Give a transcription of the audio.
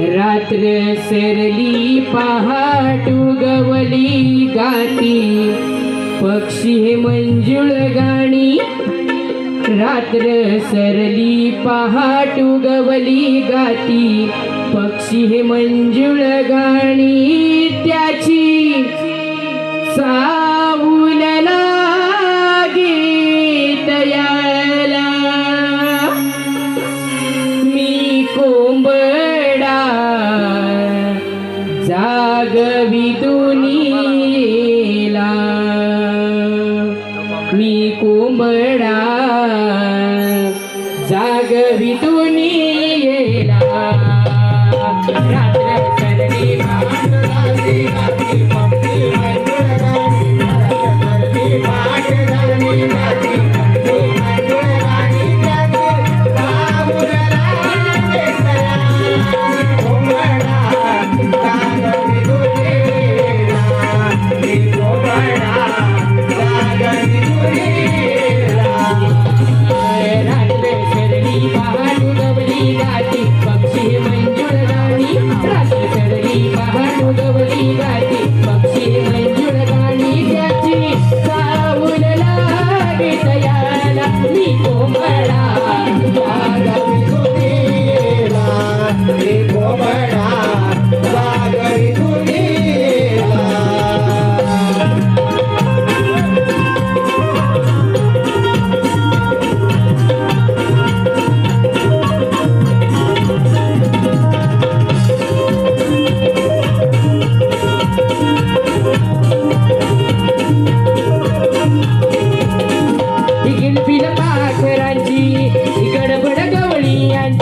रात्र सरली पहाट उगवली गाती. पक्षी हे मंजुळ गाणी. रात्र सरली पहाट उगवली गाती. पक्षी हे मंजुळ गाणी. विदुनीला मी कोंबडा पाखरांची गडबड गवळी यांची.